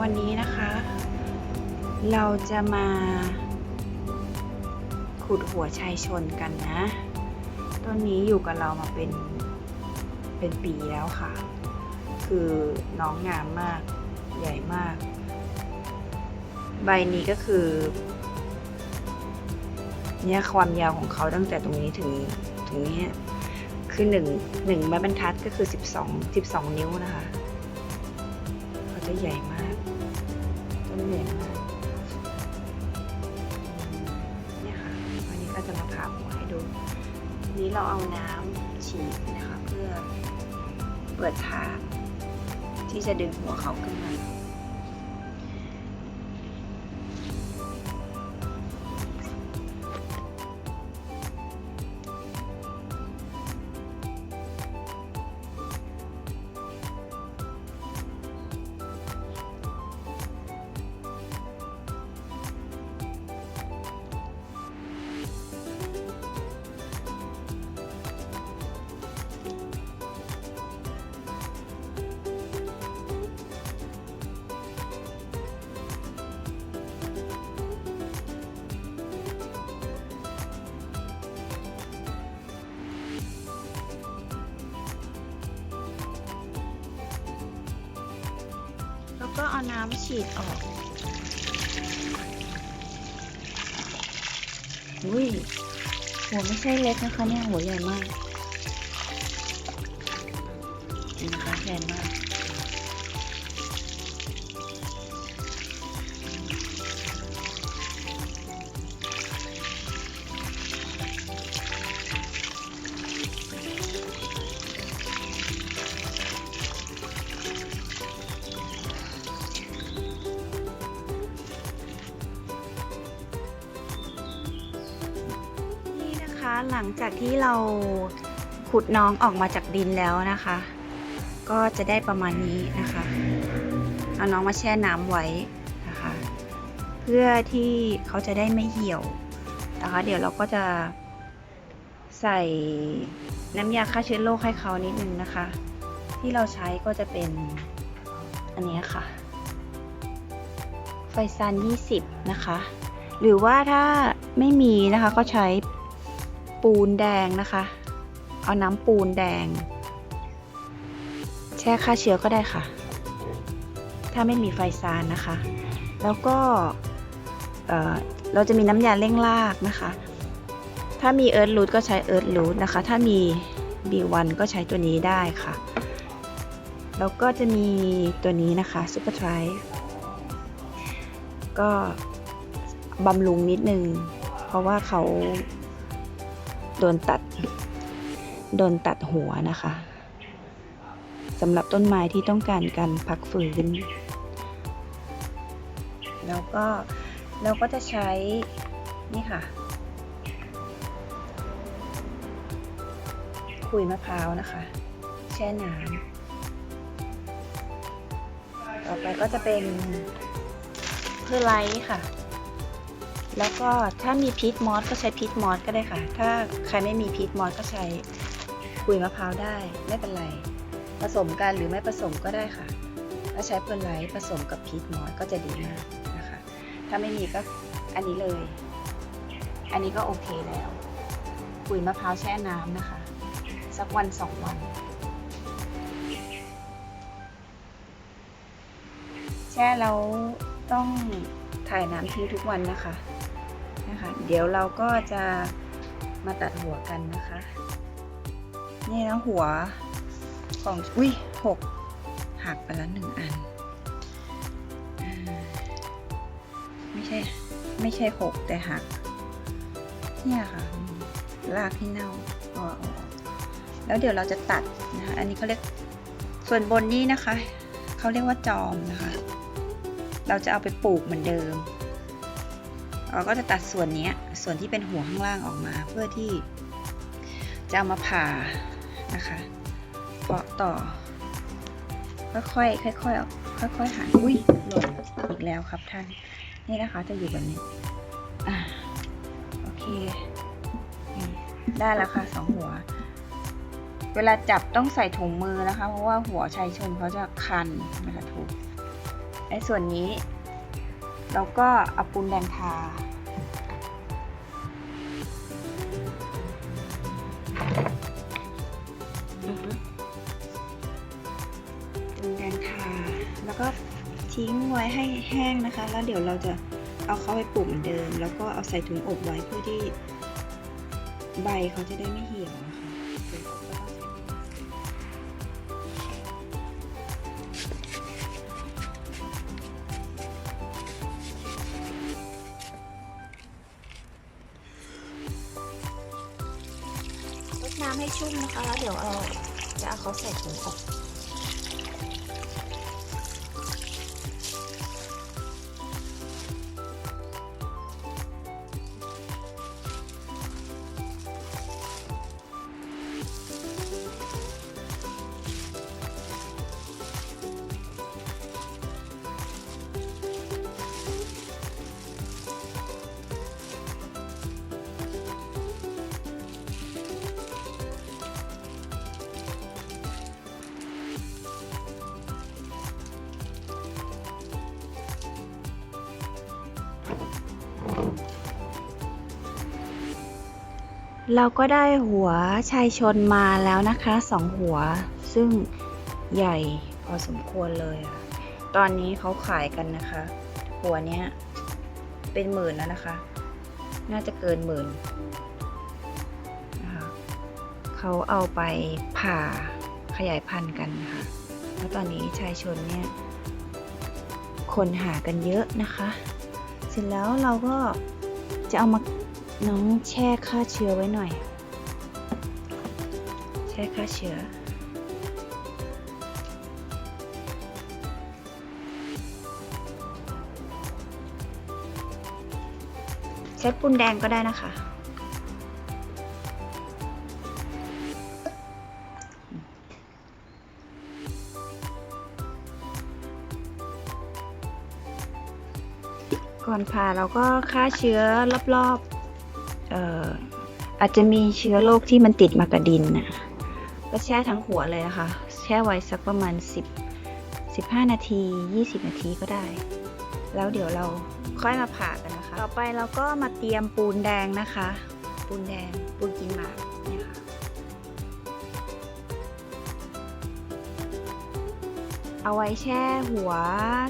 วันนี้นะคะ เราจะมาขุดหัวชายชนกันนะ ต้นนี้อยู่กับเรามาเป็นเป็นปีแล้วค่ะ คือน้องงามมากใหญ่มาก ใบนี้ก็คือ เนี่ยความยาวของเขาตั้งแต่ตรงนี้ถึงถึงนี้คือหนึ่งหนึ่งไม้บรรทัดก็คือสิบสองสิบสองนิ้วนะคะ เขาจะใหญ่มาก นี่เนี่ยค่ะวันนี้ก็จะมาผ่าหัวให้ดู นี้เราเอาน้ำฉีดนะคะ เพื่อเปิดทางที่จะดึงหัวเขาขึ้นมา แล้วก็เอาน้ำฉีดออกอุ้ยหัวไม่ใช่เล็กนะคะเนี่ยหัวใหญ่มากนี่นะคะใหญ่มาก หลังจากที่เราขุดน้องออกมาจากดินแล้วนะคะ ก็จะได้ประมาณนี้นะคะ เอาน้องมาแช่น้ำไว้นะคะ เพื่อที่เขาจะได้ไม่เหี่ยวนะคะ เดี๋ยวเราก็จะใส่น้ำยาฆ่าเชื้อโรคให้เขานิดนึงนะคะ ที่เราใช้ก็จะเป็นอันนี้ค่ะ ไฟซัน 20 นะคะ หรือว่าถ้าไม่มีนะคะก็ใช้ ปูนแดงนะคะ เอาน้ำปูนแดง แช่ฆ่าเชื้อก็ได้ค่ะ ถ้าไม่มีไฟซานนะคะ แล้วก็เเราจะมีน้ำยาเร่งรากนะคะ ถ้ามีเอิร์ธรูทก็ใช้เอิร์ธรูทนะคะ ถ้ามี B1 ก็ใช้ตัวนี้ได้ค่ะ แล้วก็จะมีตัวนี้นะคะซูเปอร์ทริก็บำรุงนิดนึง เพราะว่าเขา โดนตัด โดนตัดหัวนะคะสำหรับต้นไม้ที่ต้องการการพักฟื้น แล้วก็เราก็จะใช้ นี่ค่ะขุยมะพร้าวนะคะ แช่น้ำต่อไปก็จะเป็นเพอร์ไลท์ค่ะ แล้วก็ถ้ามีพีทมอสก็ใช้พีทมอสก็ได้ค่ะ ถ้าใครไม่มีพีทมอสก็ใช้ขุยมะพร้าวได้ไม่เป็นไร ผสมกันหรือไม่ผสมก็ได้ค่ะ ถ้าใช้เพอร์ไลท์ผสมกับพีทมอสก็จะดีมากนะคะ ถ้าไม่มีก็อันนี้เลย อันนี้ก็โอเคแล้วขุยมะพร้าวแช่น้ำนะคะ สักวันสองวัน แช่แล้วต้องถ่ายน้ำทิ้งทุกวันนะคะ นะคะ เดี๋ยวเราก็จะมาตัดหัวกันนะคะ นี่นะหัวของอุ้ยหกหักไปแล้วหนึ่งอัน ไม่ใช่ ไม่ใช่หกแต่หัก เนี่ยค่ะรากที่เน่าเอาออกแล้วเดี๋ยวเราจะตัดนะคะอันนี้เขาเรียกส่วนบนนี้นะคะเขาเรียกว่าจอมนะคะ เราจะเอาไปปลูกเหมือนเดิม เราก็จะตัดส่วนนี้ส่วนที่เป็นหัวข้างล่างออกมาเพื่อที่จะเอามาผ่านะคะเปาะต่อ ค่อยๆค่อยๆเอาค่อยๆหาอุ้ยหล่นอีกแล้วครับท่าน นี่นะคะจะอยู่แบบนี้อ่าโอเค ได้แล้วค่ะสองหัว เวลาจับต้องใส่ถุงมือนะคะ เพราะว่าหัวชายชนเขาจะคันเวลาถูกไอ้ส่วนนี้ เราก็เอาปูนแดงทา ปูนแดงทา แล้วก็ทิ้งไว้ให้แห้งนะคะ แล้วเดี๋ยวเราจะเอาเขาไปปลูกเหมือนเดิม แล้วก็เอาใส่ถุงอบไว้เพื่อที่ใบเขาจะได้ไม่เหี่ยว น้ำให้ชุ่มนะคะแล้วเดี๋ยวเอาจะเอาเขาใส่ถุงอบ เราก็ได้หัวชายชนมาแล้วนะคะสองหัว ซึ่งใหญ่พอสมควรเลยตอนนี้เขาขายกันนะคะ หัวเนี้ยเป็นหมื่นแล้วนะคะ น่าจะเกินหมื่นนะคะเขาเอาไปผ่าขยายพันธุ์กันนะคะแล้วตอนนี้ชายชนเนี่ย คนหากันเยอะนะคะ เสร็จแล้วเราก็จะเอามา น้องแช่ฆ่าเชื้อไว้หน่อย แช่ฆ่าเชื้อใช้ปูนแดงก็ได้นะคะ ก่อนผ่าเราก็ฆ่าเชื้อรอบๆ เอ่ออาจจะมีเชื้อโรคที่มันติดมากับดินน่ะก็แช่ทั้งหัวเลยนะคะ แช่ไว้สักประมาณ 10 15 นาที 20 นาทีก็ได้ แล้วเดี๋ยวเราค่อยมาผ่ากันนะคะ ต่อไปเราก็มาเตรียมปูนแดงนะคะ ปูนแดง ปูนกินหมากเนี่ยค่ะ เอาไว้แช่หัว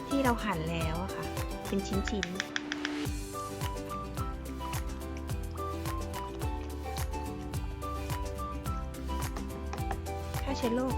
ที่เราหั่นแล้วอะค่ะ เป็นชิ้นๆ ฆ่าเชื้อโรค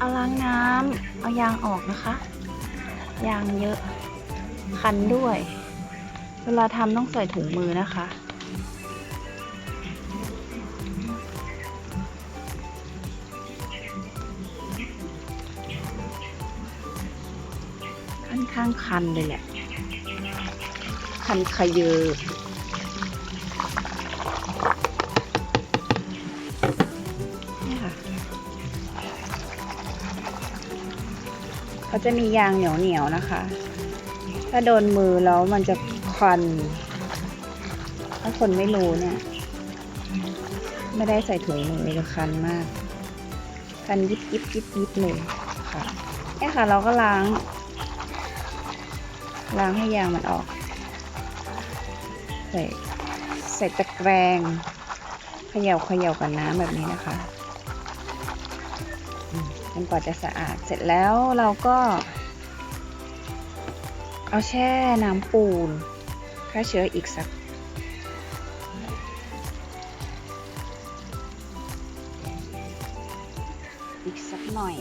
เอาล้างน้ำเอายางออกนะคะ ยางเยอะ คันด้วย เวลาทำต้องใส่ถุงมือนะคะ ค่อนข้างคันเลยแหละ คันขยเยอะ เขาจะมียางเหนียวเหนียวๆนะคะ ถ้าโดนมือแล้วมันจะคันถ้าคนไม่รู้เนี่ย ไม่ได้ใส่ถุงมือจะคันมาก คันยิบยิบยิบยิบเลยค่ะเนี่ยค่ะ เราก็ล้าง ล้างให้ยางมันออก ใส่ใส่ตะแกรงเขย่าเขย่ากับน้ำแบบนี้นะคะ นกว่าจะสะอาดเสร็จแล้วเราก็ เอาแช่น้ำปูนฆ่าเชื้ออีกสักอีกสักหน่อย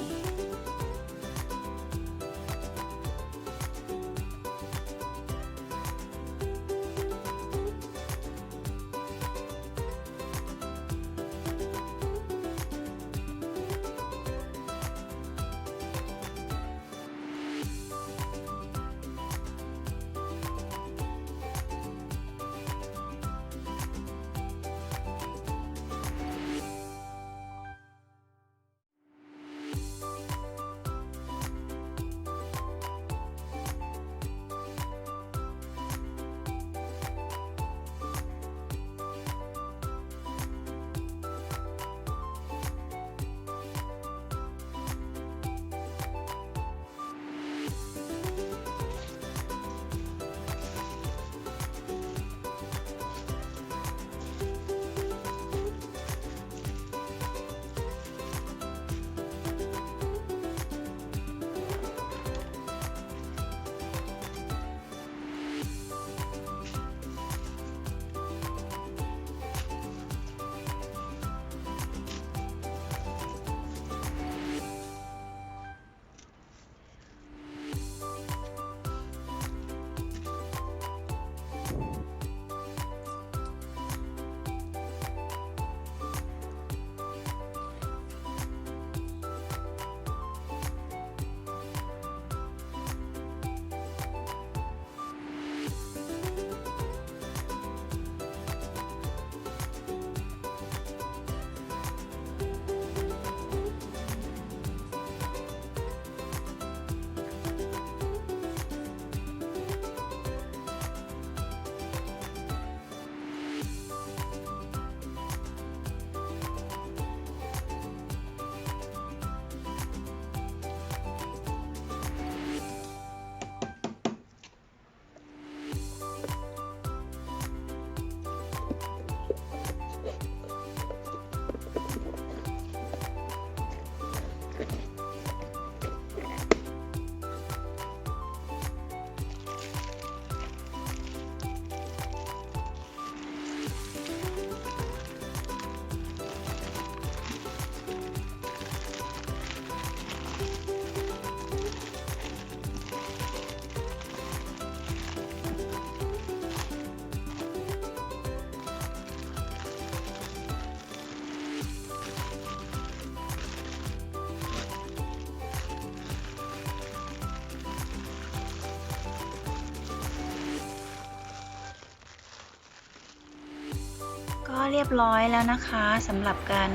เรียบร้อยแล้วนะคะสำหรับการ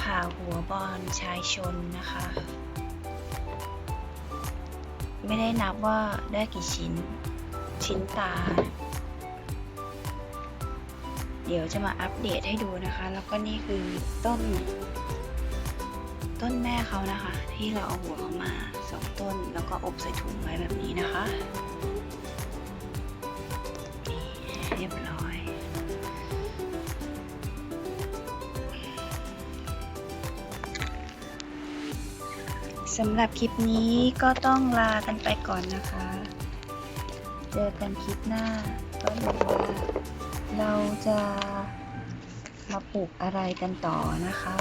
ผ่าหัวบอลชายชนนะคะ ไม่ได้นับว่าได้กี่ชิ้น ชิ้นตา เดี๋ยวจะมาอัปเดตให้ดูนะคะ แล้วก็นี่คือต้น ต้นแม่เขานะคะ ที่เราเอาหัวเขามาสองต้น แล้วก็อบใส่ถุงไว้แบบนี้นะคะ สำหรับคลิปนี้ก็ต้องลากันไปก่อนนะคะ เจอกันคลิปหน้าก็ดูว่าเราจะมาปลูกอะไรกันต่อนะคะ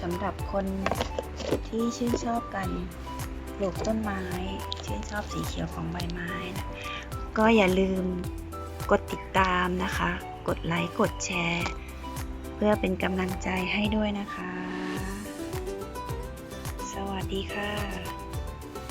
สำหรับคนที่ชื่นชอบกันปลูกต้นไม้ ชื่นชอบสีเขียวของใบไม้นะก็อย่าลืมกดติดตามนะคะ กดไลค์ กดแชร์ เพื่อเป็นกำลังใจให้ด้วยนะคะ ดีค่ะ